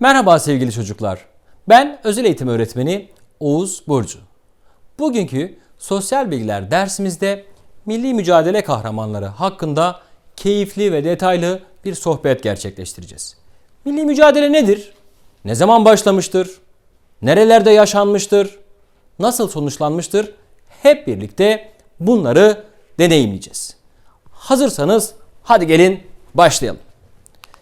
Merhaba sevgili çocuklar. Ben özel eğitim öğretmeni Oğuz Burcu. Bugünkü sosyal bilgiler dersimizde milli mücadele kahramanları hakkında keyifli ve detaylı bir sohbet gerçekleştireceğiz. Milli mücadele nedir? Ne zaman başlamıştır? Nerelerde yaşanmıştır? Nasıl sonuçlanmıştır? Hep birlikte bunları deneyimleyeceğiz. Hazırsanız hadi gelin başlayalım.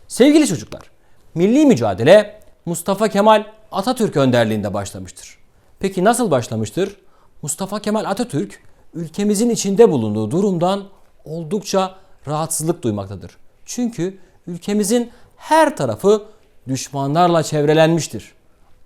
Sevgili çocuklar, milli mücadele Mustafa Kemal Atatürk önderliğinde başlamıştır. Peki nasıl başlamıştır? Mustafa Kemal Atatürk ülkemizin içinde bulunduğu durumdan oldukça rahatsızlık duymaktadır. Çünkü ülkemizin her tarafı düşmanlarla çevrelenmiştir.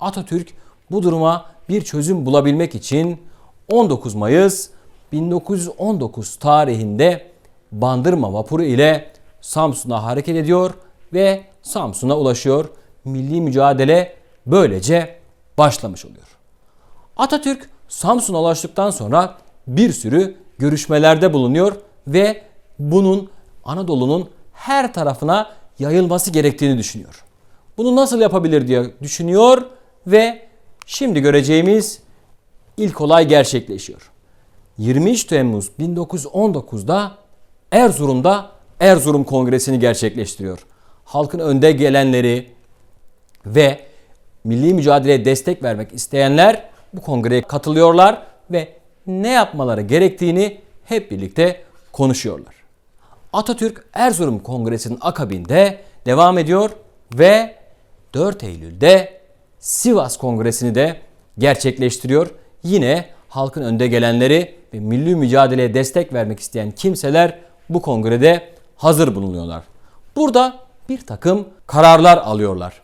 Atatürk bu duruma bir çözüm bulabilmek için 19 Mayıs 1919 tarihinde Bandırma vapuru ile Samsun'a hareket ediyor ve Samsun'a ulaşıyor. Milli mücadele böylece başlamış oluyor. Atatürk Samsun'a ulaştıktan sonra bir sürü görüşmelerde bulunuyor ve bunun Anadolu'nun her tarafına yayılması gerektiğini düşünüyor. Bunu nasıl yapabilir diye düşünüyor ve şimdi göreceğimiz ilk olay gerçekleşiyor. 23 Temmuz 1919'da Erzurum'da Erzurum Kongresi'ni gerçekleştiriyor. Halkın önde gelenleri ve milli mücadeleye destek vermek isteyenler bu kongreye katılıyorlar ve ne yapmaları gerektiğini hep birlikte konuşuyorlar. Atatürk Erzurum Kongresi'nin akabinde devam ediyor ve 4 Eylül'de Sivas Kongresi'ni de gerçekleştiriyor. Yine halkın önde gelenleri ve milli mücadeleye destek vermek isteyen kimseler bu kongrede hazır bulunuyorlar. Burada bir takım kararlar alıyorlar.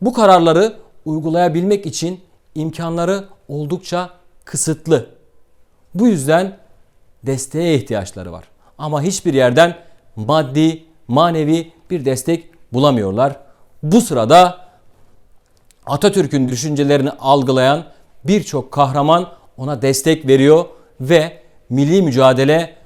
Bu kararları uygulayabilmek için imkanları oldukça kısıtlı. Bu yüzden desteğe ihtiyaçları var. Ama hiçbir yerden maddi, manevi bir destek bulamıyorlar. Bu sırada Atatürk'ün düşüncelerini algılayan birçok kahraman ona destek veriyor ve milli mücadele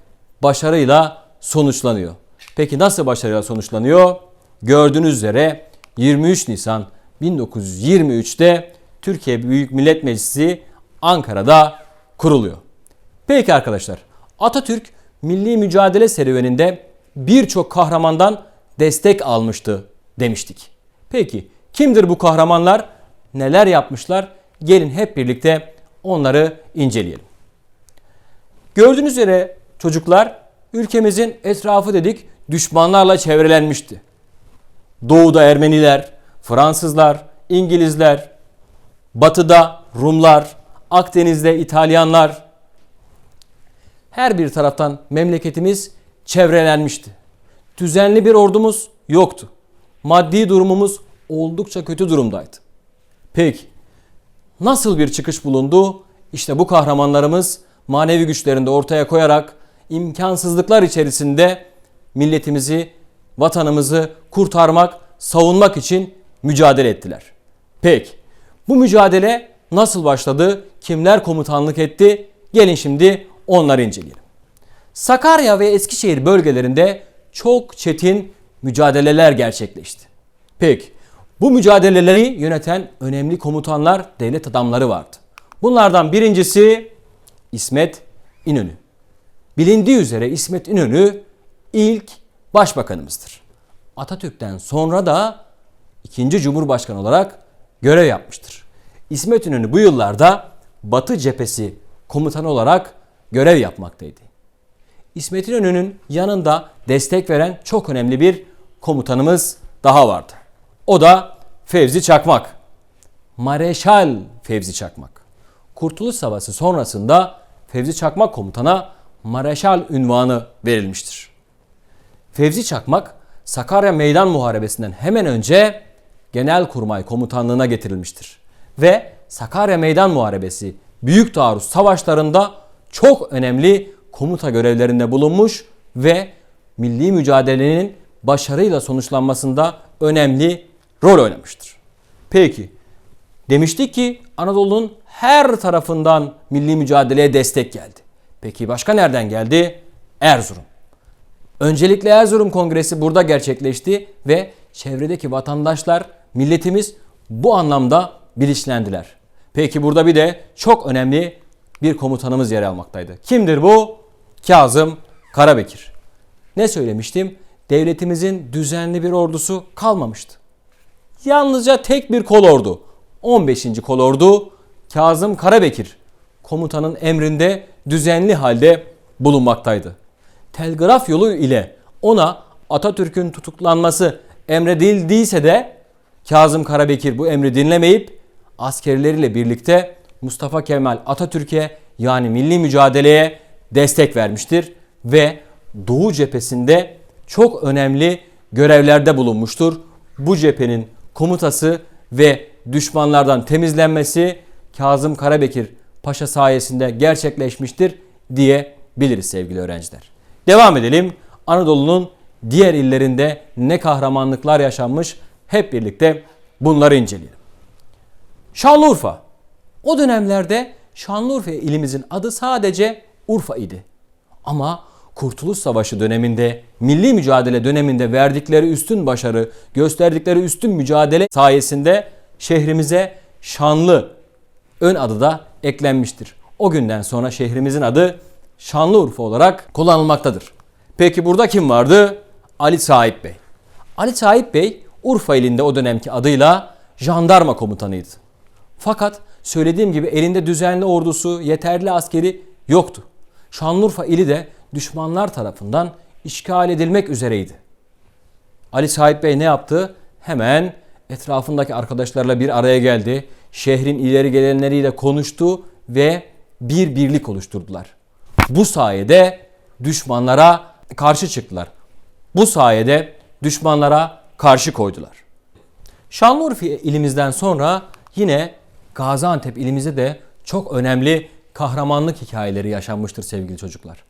başarıyla sonuçlanıyor. Peki nasıl başarıyla sonuçlanıyor? Gördüğünüz üzere 23 Nisan 1923'te Türkiye Büyük Millet Meclisi Ankara'da kuruluyor. Peki arkadaşlar Atatürk milli mücadele serüveninde birçok kahramandan destek almıştı demiştik. Peki kimdir bu kahramanlar? Neler yapmışlar? Gelin hep birlikte onları inceleyelim. Gördüğünüz üzere çocuklar ülkemizin etrafı dedik düşmanlarla çevrelenmişti. Doğuda Ermeniler, Fransızlar, İngilizler, Batıda Rumlar, Akdeniz'de İtalyanlar. Her bir taraftan memleketimiz çevrelenmişti. Düzenli bir ordumuz yoktu. Maddi durumumuz oldukça kötü durumdaydı. Peki nasıl bir çıkış bulundu? İşte bu kahramanlarımız manevi güçlerini de ortaya koyarak imkansızlıklar içerisinde milletimizi, vatanımızı kurtarmak, savunmak için mücadele ettiler. Peki bu mücadele nasıl başladı? Kimler komutanlık etti? Gelin şimdi onları inceleyelim. Sakarya ve Eskişehir bölgelerinde çok çetin mücadeleler gerçekleşti. Peki bu mücadeleleri yöneten önemli komutanlar, devlet adamları vardı. Bunlardan birincisi İsmet İnönü. Bilindiği üzere İsmet İnönü ilk başbakanımızdır. Atatürk'ten sonra da ikinci cumhurbaşkanı olarak görev yapmıştır. İsmet İnönü bu yıllarda Batı cephesi komutanı olarak görev yapmaktaydı. İsmet İnönü'nün yanında destek veren çok önemli bir komutanımız daha vardı. O da Fevzi Çakmak. Mareşal Fevzi Çakmak. Kurtuluş Savaşı sonrasında Fevzi Çakmak komutana Mareşal ünvanı verilmiştir. Fevzi Çakmak Sakarya Meydan Muharebesi'nden hemen önce Genelkurmay Komutanlığına getirilmiştir. Ve Sakarya Meydan Muharebesi Büyük Taarruz Savaşlarında çok önemli komuta görevlerinde bulunmuş ve milli mücadelenin başarıyla sonuçlanmasında önemli rol oynamıştır. Peki demiştik ki Anadolu'nun her tarafından milli mücadeleye destek geldi. Peki başka nereden geldi? Erzurum. Öncelikle Erzurum Kongresi burada gerçekleşti ve çevredeki vatandaşlar, milletimiz bu anlamda bilinçlendiler. Peki burada bir de çok önemli bir komutanımız yer almaktaydı. Kimdir bu? Kazım Karabekir. Ne söylemiştim? Devletimizin düzenli bir ordusu kalmamıştı. Yalnızca tek bir kolordu. 15. kolordu Kazım Karabekir komutanın emrinde düzenli halde bulunmaktaydı. Telgraf yolu ile ona Atatürk'ün tutuklanması emredildiyse de Kazım Karabekir bu emri dinlemeyip askerleriyle birlikte Mustafa Kemal Atatürk'e yani milli mücadeleye destek vermiştir ve Doğu cephesinde çok önemli görevlerde bulunmuştur. Bu cephenin komutası ve düşmanlardan temizlenmesi Kazım Karabekir Paşa sayesinde gerçekleşmiştir diyebiliriz sevgili öğrenciler. Devam edelim. Anadolu'nun diğer illerinde ne kahramanlıklar yaşanmış hep birlikte bunları inceleyelim. Şanlıurfa. O dönemlerde Şanlıurfa ilimizin adı sadece Urfa idi. Ama Kurtuluş Savaşı döneminde, milli mücadele döneminde verdikleri üstün başarı, gösterdikleri üstün mücadele sayesinde şehrimize Şanlı ön adı da eklenmiştir. O günden sonra şehrimizin adı Şanlıurfa olarak kullanılmaktadır. Peki burada kim vardı? Ali Sahip Bey. Ali Sahip Bey Urfa ilinde o dönemki adıyla jandarma komutanıydı. Fakat söylediğim gibi elinde düzenli ordusu, yeterli askeri yoktu. Şanlıurfa ili de düşmanlar tarafından işgal edilmek üzereydi. Ali Sahip Bey ne yaptı? Hemen etrafındaki arkadaşlarla bir araya geldi. Şehrin ileri gelenleriyle konuştu ve bir birlik oluşturdular. Bu sayede düşmanlara karşı çıktılar. Bu sayede düşmanlara karşı koydular. Şanlıurfa ilimizden sonra yine Gaziantep ilimizde de çok önemli kahramanlık hikayeleri yaşanmıştır sevgili çocuklar.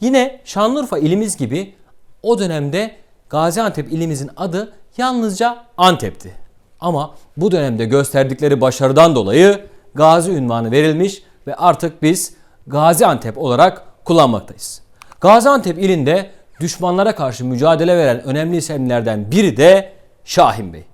Yine Şanlıurfa ilimiz gibi o dönemde Gaziantep ilimizin adı yalnızca Antep'ti. Ama bu dönemde gösterdikleri başarıdan dolayı Gazi ünvanı verilmiş ve artık biz Gaziantep olarak kullanmaktayız. Gaziantep ilinde düşmanlara karşı mücadele veren önemli isimlerden biri de Şahin Bey.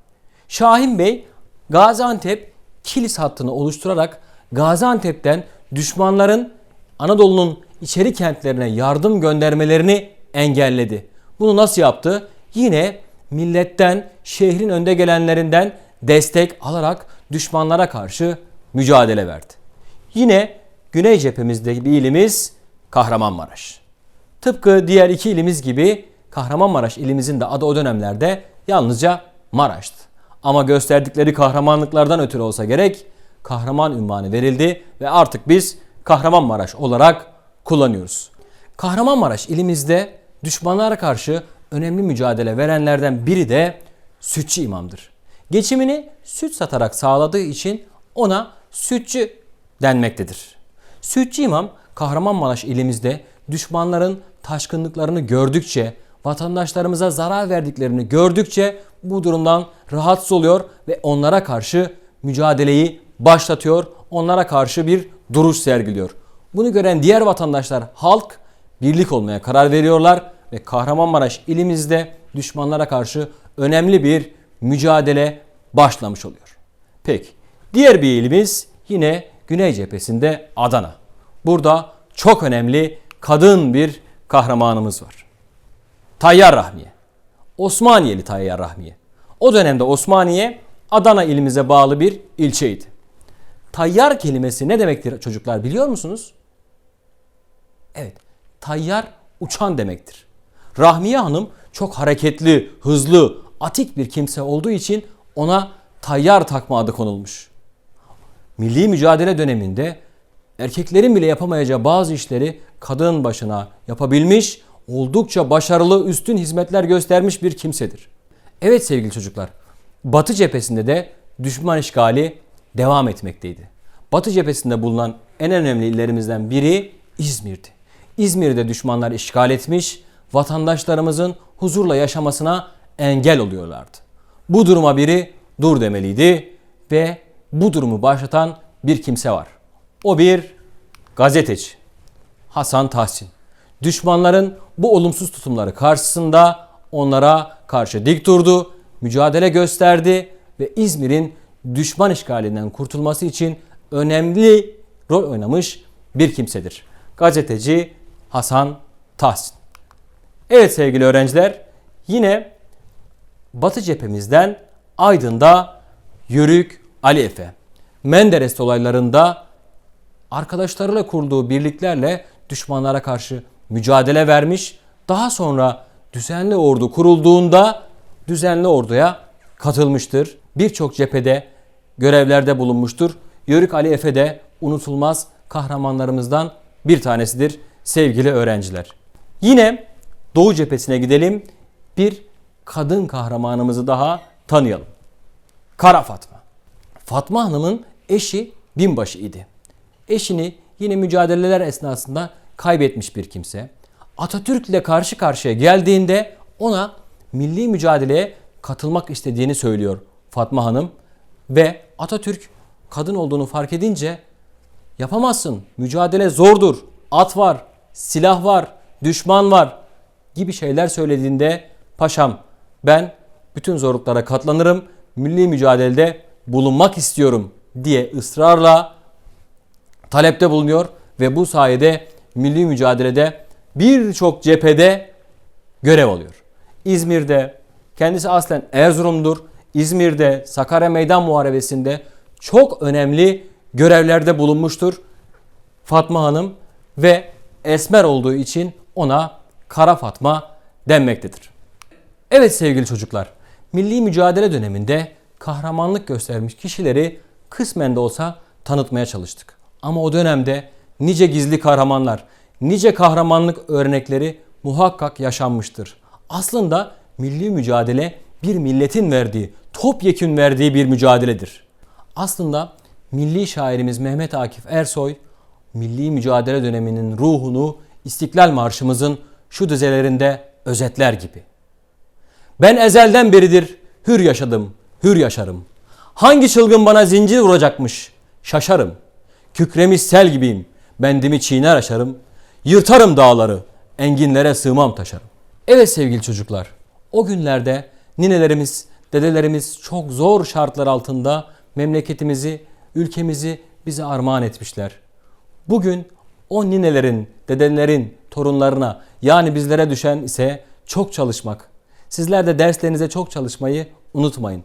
Şahin Bey Gaziantep Kilis hattını oluşturarak Gaziantep'ten düşmanların Anadolu'nun içeri kentlerine yardım göndermelerini engelledi. Bunu nasıl yaptı? Yine milletten, şehrin önde gelenlerinden destek alarak düşmanlara karşı mücadele verdi. Yine Güney cephemizde bir ilimiz Kahramanmaraş. Tıpkı diğer iki ilimiz gibi Kahramanmaraş ilimizin de adı o dönemlerde yalnızca Maraş'tı. Ama gösterdikleri kahramanlıklardan ötürü olsa gerek kahraman ünvanı verildi ve artık biz Kahramanmaraş olarak kullanıyoruz. Kahramanmaraş ilimizde düşmanlara karşı önemli mücadele verenlerden biri de sütçü imamdır. Geçimini süt satarak sağladığı için ona sütçü denmektedir. Sütçü imam Kahramanmaraş ilimizde düşmanların taşkınlıklarını gördükçe, vatandaşlarımıza zarar verdiklerini gördükçe bu durumdan rahatsız oluyor ve onlara karşı mücadeleyi başlatıyor. Onlara karşı bir duruş sergiliyor. Bunu gören diğer vatandaşlar, halk birlik olmaya karar veriyorlar ve Kahramanmaraş ilimizde düşmanlara karşı önemli bir mücadele başlamış oluyor. Peki diğer bir ilimiz yine Güney cephesinde Adana. Burada çok önemli kadın bir kahramanımız var. Tayyar Rahmiye. Osmaniyeli Tayyar Rahmiye. O dönemde Osmaniye Adana ilimize bağlı bir ilçeydi. Tayyar kelimesi ne demektir çocuklar biliyor musunuz? Evet, tayyar uçan demektir. Rahmiye Hanım çok hareketli, hızlı, atik bir kimse olduğu için ona tayyar takma adı konulmuş. Milli mücadele döneminde erkeklerin bile yapamayacağı bazı işleri kadın başına yapabilmiş, oldukça başarılı, üstün hizmetler göstermiş bir kimsedir. Evet sevgili çocuklar, Batı cephesinde de düşman işgali devam etmekteydi. Batı cephesinde bulunan en önemli illerimizden biri İzmir'di. İzmir'de düşmanlar işgal etmiş, vatandaşlarımızın huzurla yaşamasına engel oluyorlardı. Bu duruma biri dur demeliydi ve bu durumu başlatan bir kimse var. O bir gazeteci. Hasan Tahsin. Düşmanların bu olumsuz tutumları karşısında onlara karşı dik durdu, mücadele gösterdi ve İzmir'in düşman işgalinden kurtulması için önemli rol oynamış bir kimsedir. Gazeteci Hasan Tahsin. Evet sevgili öğrenciler, yine Batı cephemizden Aydın'da Yörük Ali Efe. Menderes olaylarında arkadaşlarıyla kurduğu birliklerle düşmanlara karşı mücadele vermiş. Daha sonra düzenli ordu kurulduğunda düzenli orduya katılmıştır. Birçok cephede görevlerde bulunmuştur. Yörük Ali Efe de unutulmaz kahramanlarımızdan bir tanesidir sevgili öğrenciler. Yine Doğu cephesine gidelim. Bir kadın kahramanımızı daha tanıyalım. Kara Fatma. Fatma Hanım'ın eşi binbaşı idi. Eşini yine mücadeleler esnasında kaybetmiş bir kimse. Atatürk ile karşı karşıya geldiğinde ona milli mücadeleye katılmak istediğini söylüyor Fatma Hanım ve Atatürk kadın olduğunu fark edince yapamazsın. Mücadele zordur. At var, silah var, düşman var gibi şeyler söylediğinde paşam ben bütün zorluklara katlanırım. Milli mücadelede bulunmak istiyorum diye ısrarla talepte bulunuyor ve bu sayede milli mücadelede birçok cephede görev alıyor. İzmir'de kendisi aslen Erzurum'dur. İzmir'de Sakarya Meydan Muharebesi'nde çok önemli görevlerde bulunmuştur. Fatma Hanım ve esmer olduğu için ona Kara Fatma denmektedir. Evet sevgili çocuklar, milli mücadele döneminde kahramanlık göstermiş kişileri kısmen de olsa tanıtmaya çalıştık. Ama o dönemde nice gizli kahramanlar, nice kahramanlık örnekleri muhakkak yaşanmıştır. Aslında milli mücadele bir milletin verdiği, topyekün verdiği bir mücadeledir. Aslında milli şairimiz Mehmet Akif Ersoy milli mücadele döneminin ruhunu İstiklal Marşımızın şu dizelerinde özetler gibi. Ben ezelden beridir hür yaşadım, hür yaşarım. Hangi çılgın bana zincir vuracakmış? Şaşarım. Kükremiş sel gibiyim. Bendimi çiğner aşarım. Yırtarım dağları. Enginlere sığmam taşarım. Evet sevgili çocuklar. O günlerde ninelerimiz, dedelerimiz çok zor şartlar altında memleketimizi, ülkemizi bize armağan etmişler. Bugün o ninelerin, dedelerin torunlarına yani bizlere düşen ise çok çalışmak. Sizler de derslerinize çok çalışmayı unutmayın.